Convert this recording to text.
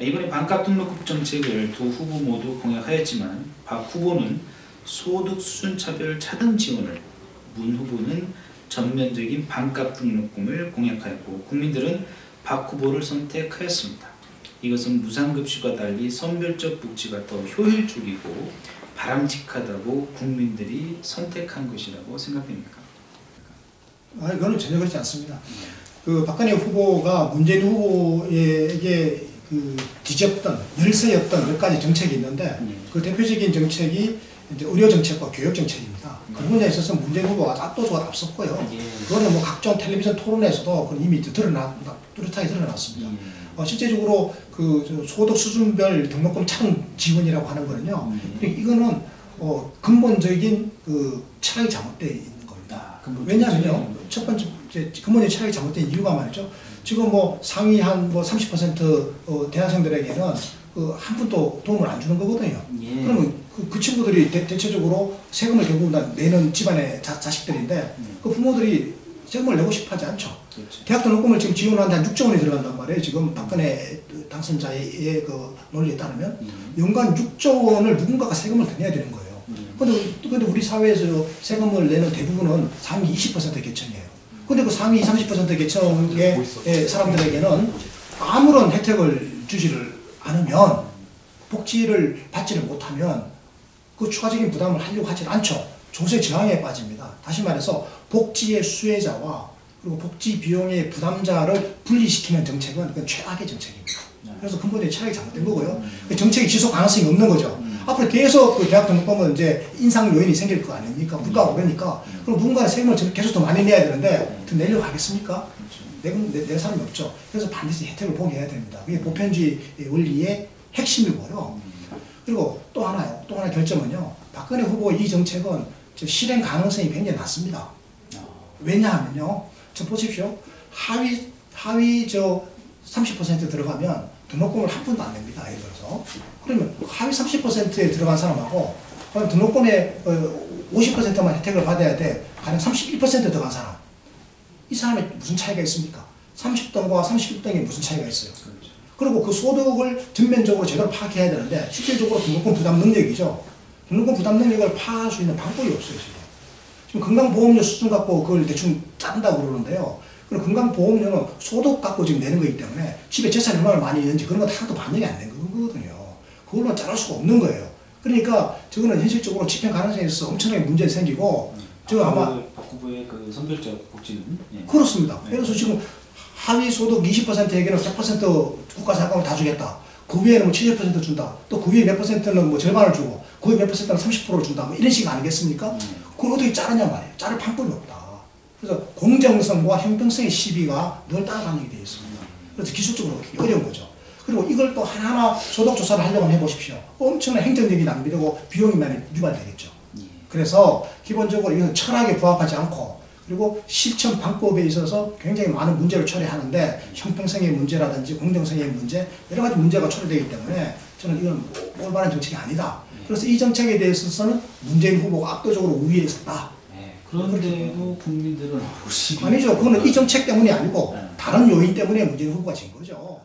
이번에 반값 등록금 정책을 두 후보 모두 공약하였지만 박 후보는 소득 수준 차별 차등 지원을 문 후보는 전면적인 반값 등록금을 공약하였고 국민들은 박 후보를 선택하였습니다. 이것은 무상급식과 달리 선별적 복지가 더 효율적이고 바람직하다고 국민들이 선택한 것이라고 생각됩니까? 아, 이거는 전혀 그렇지 않습니다. 그 박근혜 후보가 문재인 후보에게 그 뒤집던 열세였던 몇 가지 정책이 있는데 네. 그 대표적인 정책이 이제 의료 정책과 교육 정책입니다. 그 부분에 있어서 문재인 후보가 압도적으로 앞섰고요. 예. 그거는 뭐 각종 텔레비전 토론에서도 그건 이미 드러나 뚜렷하게 드러났습니다. 어, 실제적으로 그저 소득 수준별 등록금 차등 지원이라고 하는 거는요. 음. 이거는 어, 근본적인 그 차량이 잘못되어 있는 겁니다. 왜냐하면요, 첫 번째 이제 근본적인 차량이 잘못된 이유가 말이죠. 지금 뭐 상위 한 뭐 30% 어, 대학생들에게는 그 한 푼도 도움을 안 주는 거거든요. 예. 그러면 그, 그 친구들이 대, 대체적으로 세금을 결국 다 내는 집안의 자, 자식들인데 음. 그 부모들이 세금을 내고 싶어 하지 않죠. 그렇죠. 대학 등록금을 지금 지원하는데 한 6조 원이 들어간단 말이에요. 지금 박근혜 당선자의 그 논리에 따르면 음. 연간 6조 원을 누군가가 세금을 더 내야 되는 거예요. 음. 근데, 근데 우리 사회에서 세금을 내는 대부분은 상위 20% 계층이에요. 근데 그 상위 30% 계층의 예, 사람들에게는 아무런 혜택을 주지를 않으면 복지를 받지를 못하면 그 추가적인 부담을 하려고 하질 않죠. 조세 저항에 빠집니다. 다시 말해서 복지의 수혜자와 그리고 복지 비용의 부담자를 분리시키는 정책은 그건 최악의 정책입니다. 그래서 근본적인 차라리 잘못된 거고요. 그 정책이 지속 가능성이 없는 거죠. 앞으로 계속 그 대학 등록금은 이제 인상 요인이 생길 거 아닙니까? 물가가 오르니까. 그럼 누군가는 세금을 좀 계속 더 많이 내야 되는데 더 내려고 하겠습니까? 내는 내, 낼 사람이 없죠. 그래서 반드시 혜택을 보게 해야 됩니다. 그게 보편주의 원리의 핵심이고요. 그리고 또 하나요. 또 하나 결정은요. 박근혜 후보 이 정책은 저 실행 가능성이 굉장히 낮습니다. 왜냐하면요. 저 보십시오. 하위 하위 저 30% 들어가면 등록금을 한 푼도 안 냅니다. 예를 들어서. 그러면 하위 30%에 들어간 사람하고 그럼 등록금의 어, 50%만 혜택을 받아야 돼. 가령 31% 들어간 사람. 이 사람에 무슨 차이가 있습니까? 30등과 31등에 무슨 차이가 있어요? 그렇죠. 그리고 그 소득을 전면적으로 제대로 파악해야 되는데 실질적으로 등록금 부담 능력이죠. 등록금 부담 능력을 파악할 수 있는 방법이 없어요 지금. 지금 건강보험료 수준 갖고 그걸 대충 짠다고 그러는데요. 그럼 건강보험료는 소득 갖고 지금 내는 거기 때문에 집에 재산이 얼마나 많이 있는지 그런 건 하나도 반영이 안 된 거거든요. 그걸로 자를 수가 없는 거예요. 그러니까 저거는 현실적으로 집행 가능성에 있어서 엄청나게 문제 생기고 저 아마 박 후보의 그 선별적 복지는 예. 그렇습니다. 네. 그래서 지금 하위 소득 20%에게는 100% 국가 자금을 다 주겠다. 그 위에는 뭐 70% 준다. 또 그 위에 몇 퍼센트는 뭐 절반을 주고 그 위에 몇 퍼센트는 30%를 준다. 뭐 이런 식 아니겠습니까? 음. 그걸 어떻게 자르냐 말이에요. 자를 방법이 없다. 그래서 공정성과 형평성의 시비가 늘 따라가는 게 되어 있습니다. 그래서 기술적으로 어려운 거죠. 그리고 이걸 또 하나하나 소득 조사를 하려고 해보십시오. 엄청난 행정력이 낭비되고 비용이 많이 유발되겠죠. 예. 그래서 기본적으로 이것은 철학에 부합하지 않고 그리고 실천 방법에 있어서 굉장히 많은 문제를 처리하는데 형평성의 문제라든지 공정성의 문제 여러 가지 문제가 초래되기 때문에 저는 이건 올바른 정책이 아니다. 그래서 이 정책에 대해서는 문재인 후보가 압도적으로 우위에 있었다. 예. 그런데도 국민들은 혹시 아니죠. 그거는 이 정책 때문이 아니고 네. 다른 요인 때문에 문재인 후보가 진 거죠.